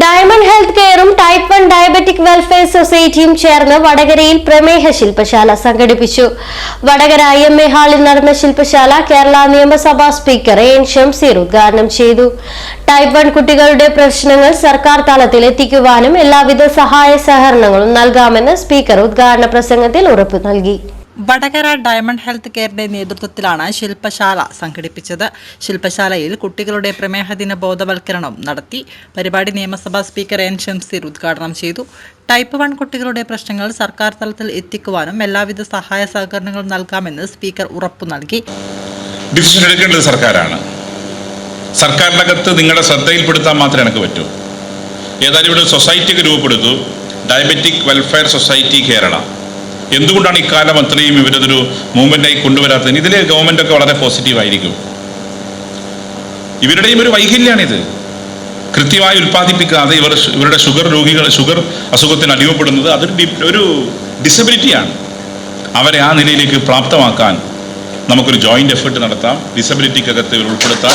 Diamond health കെയറും type one diabetic welfare സൊസൈറ്റിയും ചേർന്ന് വടകരയിൽ പ്രമേഹ ശില്പശാല സംഘടിപ്പിച്ചു. വടകര ഐ എം എ ഹാളിൽ നടന്ന ശില്പശാല കേരള നിയമസഭാ സ്പീക്കർ എൻ ഷംസീർ ഉദ്ഘാടനം ചെയ്തു. ടൈപ്പ് വൺ കുട്ടികളുടെ പ്രശ്നങ്ങൾ സർക്കാർ തലത്തിൽ എത്തിക്കുവാനും എല്ലാവിധ സഹായ സഹകരണങ്ങളും നൽകാമെന്ന് സ്പീക്കർ ഉദ്ഘാടന പ്രസംഗത്തിൽ ഉറപ്പു നൽകി. വടകര ഡയമണ്ട് ഹെൽത്ത് കെയറിന്റെ നേതൃത്വത്തിലാണ് ശില്പശാല സംഘടിപ്പിച്ചത്. ശില്പശാലയിൽ കുട്ടികളുടെ പ്രമേഹ ദിന ബോധവൽക്കരണം നടത്തി പരിപാടി നിയമസഭാ സ്പീക്കർ എൻ ഷംസീർ ഉദ്ഘാടനം ചെയ്തു. ടൈപ്പ് വൺ കുട്ടികളുടെ പ്രശ്നങ്ങൾ സർക്കാർ തലത്തിൽ എത്തിക്കുവാനും എല്ലാവിധ സഹായ സഹകരണങ്ങളും നൽകാമെന്ന് സ്പീക്കർ ഉറപ്പു നൽകി. ഡിസിഷൻ എടുക്കേണ്ടത് സർക്കാരാണ്. സർക്കാരിനകത്ത് നിങ്ങളുടെ ശ്രദ്ധയിൽപ്പെടുത്താൻ മാത്രമേ എനിക്ക് പറ്റൂ. ഏതായാലും ഇവിടെ സൊസൈറ്റിക്ക് രൂപപ്പെടുത്തു. Diabetic welfare society Kerala. എന്തുകൊണ്ടാണ് ഇക്കാലം അത്രയും ഇവരതൊരു മൂവ്മെന്റായി കൊണ്ടുവരാത്തത്? ഇതിൽ ഗവൺമെന്റൊക്കെ വളരെ പോസിറ്റീവ് ആയിരിക്കും. ഇവരുടെയും ഒരു വൈകല്യമാണിത് കൃത്യമായി ഉൽപ്പാദിപ്പിക്കാതെ ഇവർ ഇവരുടെ ഷുഗർ രോഗികൾ ഷുഗർ അസുഖത്തിന് അടിമപ്പെടുന്നത് അതൊരു ഒരു ഡിസബിലിറ്റിയാണ് അവരെ ആ നിലയിലേക്ക് പ്രാപ്തമാക്കാൻ നമുക്കൊരു ജോയിന്റ് എഫേർട്ട് നടത്താം ഡിസബിലിറ്റിക്കകത്ത് ഇവർ ഉൾപ്പെടുത്താം.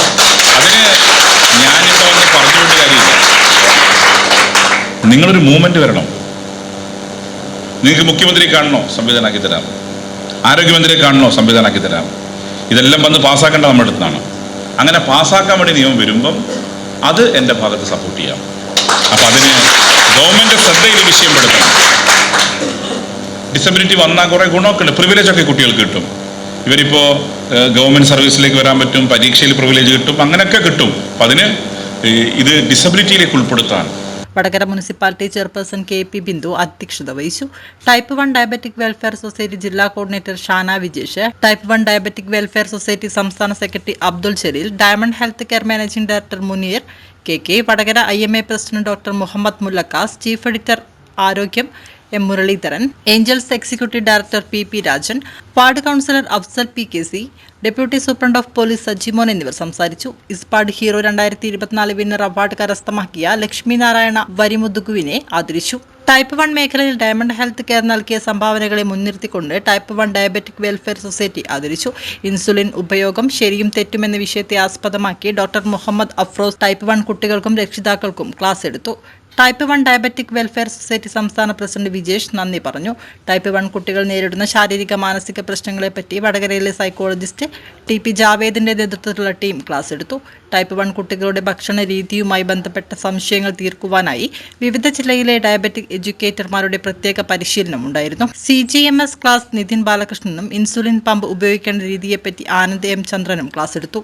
അതിന് വന്ന് പറഞ്ഞുകൊണ്ട് കാര്യമില്ല. നിങ്ങളൊരു മൂവ്മെന്റ് വരണം. നിങ്ങൾക്ക് മുഖ്യമന്ത്രി കാണണോ? സംവിധാനമാക്കി തരാം. ആരോഗ്യമന്ത്രിയെ കാണണോ? സംവിധാനമാക്കി തരാം. ഇതെല്ലാം വന്ന് പാസ്സാക്കേണ്ട നമ്മുടെ അടുത്താണ്. അങ്ങനെ പാസ്സാക്കാൻ വേണ്ടി നിയമം വരുമ്പം അത് എന്റെ ഭാഗത്ത് സപ്പോർട്ട് ചെയ്യാം. അപ്പം അതിന് ഗവൺമെന്റ് ശ്രദ്ധയിൽ വിഷയം പെടുത്തണം ഡിസബിലിറ്റി വന്നാൽ കുറേ ഗുണമൊക്കെ ഉണ്ട്. പ്രിവിലേജ് ഒക്കെ കുട്ടികൾക്ക് കിട്ടും. ഇവരിപ്പോൾ ഗവൺമെന്റ് സർവീസിലേക്ക് വരാൻ പറ്റും പരീക്ഷയിൽ പ്രിവിലേജ് കിട്ടും അങ്ങനെയൊക്കെ കിട്ടും. അപ്പം അതിന് ഇത് ഡിസബിലിറ്റിയിലേക്ക് ഉൾപ്പെടുത്താൻ Vadakara municipality chairperson K P Bindu അധ്യക്ഷത വഹിച്ചു. Type one diabetic welfare society ജില്ലാ coordinator Shana Vijesh type one diabetic welfare society സംസ്ഥാന secretary Abdul Jaleel diamond health care managing director Muneer K K Vadakara I M A president doctor Muhammad Mullakkas chief editor Arogyam M Muraleedharan angels executive director P P Rajan ward councillor Afsal P K C deputy superintendent of police Sajimon എന്നിവർ സംസാരിച്ചു. ഇസ്പാഡ് hero രണ്ടായിരത്തി ഇരുപത്തിനാല് winner award കരസ്ഥമാക്കിയ ലക്ഷ്മി നാരായണ വരിമുതുകുവിനെ ആദരിച്ചു. Type one മേഖലയിൽ diamond health care നൽകിയ സംഭാവനകളെ മുൻനിർത്തിക്കൊണ്ട് type one diabetic welfare society ആദരിച്ചു. ഇൻസുലിൻ ഉപയോഗം ശരിയും തെറ്റും എന്ന വിഷയത്തെ ആസ്പദമാക്കി doctor Muhammad Afroz type one കുട്ടികൾക്കും രക്ഷിതാക്കൾക്കും ക്ലാസ് എടുത്തു. Type one diabetic welfare society സംസ്ഥാന പ്രസിഡന്റ് വിജേഷ് നന്ദി പറഞ്ഞു. ടൈപ്പ് വൺ കുട്ടികൾ നേരിടുന്ന ശാരീരിക മാനസിക പ്രശ്നങ്ങളെപ്പറ്റി വടകരയിലെ സൈക്കോളജിസ്റ്റ് ടി പി ജാവേദിന്റെ നേതൃത്വത്തിലുള്ള ടീം ക്ലാസ് എടുത്തു. ടൈപ്പ് വൺ കുട്ടികളുടെ ഭക്ഷണ രീതിയുമായി ബന്ധപ്പെട്ട സംശയങ്ങൾ തീർക്കുവാനായി വിവിധ ജില്ലയിലെ ഡയബറ്റിക് എഡ്യൂക്കേറ്റർമാരുടെ പ്രത്യേക പരിശീലനം ഉണ്ടായിരുന്നു. C G M S class Nithin ബാലകൃഷ്ണനും insulin pump ഉപയോഗിക്കേണ്ട രീതിയെപ്പറ്റി ആനന്ദ് എം ചന്ദ്രനും ക്ലാസ് എടുത്തു.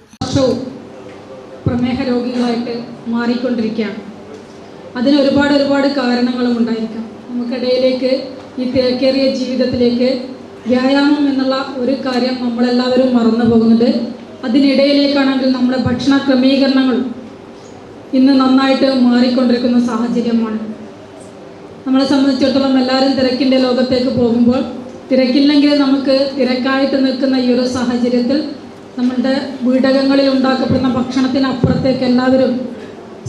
പ്രമേഹ രോഗികളായിട്ട് മാറിക്കൊണ്ടിരിക്കുകയാണ്. അതിന് ഒരുപാട് ഒരുപാട് കാരണങ്ങളും ഉണ്ടായിരിക്കാം. നമുക്കിടയിലേക്ക് ഈ തിരക്കേറിയ ജീവിതത്തിലേക്ക് വ്യായാമം എന്നുള്ള ഒരു കാര്യം നമ്മളെല്ലാവരും മറന്നു പോകുന്നുണ്ട്. അതിനിടയിലേക്കാണെങ്കിൽ നമ്മുടെ ഭക്ഷണ ക്രമീകരണങ്ങൾ ഇന്ന് നന്നായിട്ട് മാറിക്കൊണ്ടിരിക്കുന്ന സാഹചര്യമാണ്. നമ്മളെ സംബന്ധിച്ചിടത്തോളം എല്ലാവരും തിരക്കിന്റെ ലോകത്തേക്ക് പോകുമ്പോൾ തിരക്കില്ലെങ്കിൽ നമുക്ക് തിരക്കായിട്ട് നിൽക്കുന്ന ഈ ഒരു സാഹചര്യത്തിൽ നമ്മളുടെ വീടകങ്ങളിൽ ഉണ്ടാക്കപ്പെടുന്ന ഭക്ഷണത്തിനപ്പുറത്തേക്ക് എല്ലാവരും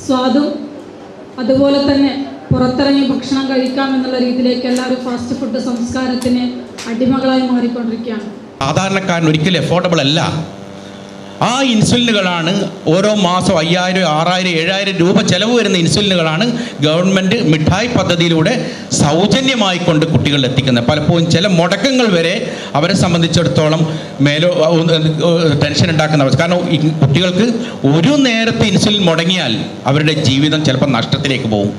സ്വാദും അതുപോലെ തന്നെ പുറത്തിറങ്ങി ഭക്ഷണം കഴിക്കാം എന്നുള്ള രീതിയിലേക്ക് എല്ലാവരും ഫാസ്റ്റ് ഫുഡ് സംസ്കാരത്തിന് അടിമകളായി മാറിക്കൊണ്ടിരിക്കുകയാണ്. സാധാരണക്കാരൻ ഒരിക്കലും അഫോർഡബിൾ അല്ല. ആ ഇൻസുലിനുകളാണ് ഓരോ മാസം അയ്യായിരം ആറായിരം ഏഴായിരം രൂപ ചെലവ് വരുന്ന ഇൻസുലിനുകളാണ് ഗവൺമെന്റ് മിഠായി പദ്ധതിയിലൂടെ സൗജന്യമായി കൊണ്ട് കുട്ടികളിൽ എത്തിക്കുന്നത്. പലപ്പോഴും ചില മുടക്കങ്ങൾ വരെ അവരെ സംബന്ധിച്ചിടത്തോളം മേലോ ടെൻഷൻ ഉണ്ടാക്കുന്ന അവസ്ഥ. കാരണം കുട്ടികൾക്ക് ഒരു നേരത്തെ ഇൻസുലിൻ മുടങ്ങിയാൽ അവരുടെ ജീവിതം ചിലപ്പോൾ നഷ്ടത്തിലേക്ക് പോകും.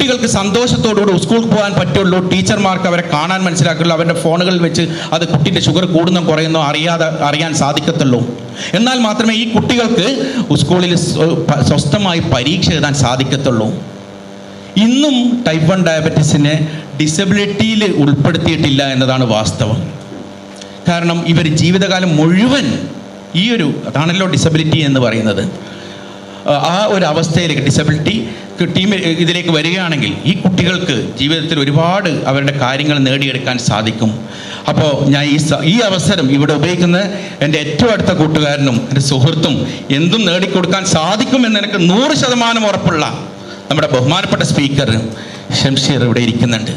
കുട്ടികൾക്ക് സന്തോഷത്തോടുകൂടി സ്കൂളിൽ പോകാൻ പറ്റുള്ളൂ. ടീച്ചർമാർക്ക് അവരെ കാണാൻ മനസ്സിലാക്കുള്ളൂ. അവരുടെ ഫോണുകളിൽ വെച്ച് അത് കുട്ടിന്റെ ഷുഗർ കൂടുന്നോ കുറയുന്നോ അറിയാതെ അറിയാൻ സാധിക്കത്തുള്ളൂ. എന്നാൽ മാത്രമേ ഈ കുട്ടികൾക്ക് സ്കൂളിൽ സ്വസ്ഥമായി പരീക്ഷ എഴുതാൻ സാധിക്കത്തുള്ളൂ. ഇന്നും ടൈപ്പ് വൺ ഡയബറ്റീസിനെ ഡിസബിലിറ്റിയിൽ ഉൾപ്പെടുത്തിയിട്ടില്ല എന്നതാണ് വാസ്തവം. കാരണം ഇവർ ജീവിതകാലം മുഴുവൻ ഈ ഒരു അതാണല്ലോ ഡിസബിലിറ്റി എന്ന് പറയുന്നത്. ആ ഒരു അവസ്ഥയിലേക്ക് ഡിസബിലിറ്റി ടീം ഇതിലേക്ക് വരികയാണെങ്കിൽ ഈ കുട്ടികൾക്ക് ജീവിതത്തിൽ ഒരുപാട് അവരുടെ കാര്യങ്ങൾ നേടിയെടുക്കാൻ സാധിക്കും. അപ്പോൾ ഞാൻ ഈ ഈ അവസരം ഇവിടെ ഉപയോഗിക്കുന്ന എന്റെ ഏറ്റവും അടുത്ത കൂട്ടുകാരനും എന്റെ സുഹൃത്തും എന്തും നേടിക്കൊടുക്കാൻ സാധിക്കുമെന്ന് എനിക്ക് നൂറ് ശതമാനം ഉറപ്പുള്ള നമ്മുടെ ബഹുമാനപ്പെട്ട സ്പീക്കർ ഷംഷീർ ഇവിടെ ഇരിക്കുന്നുണ്ട്.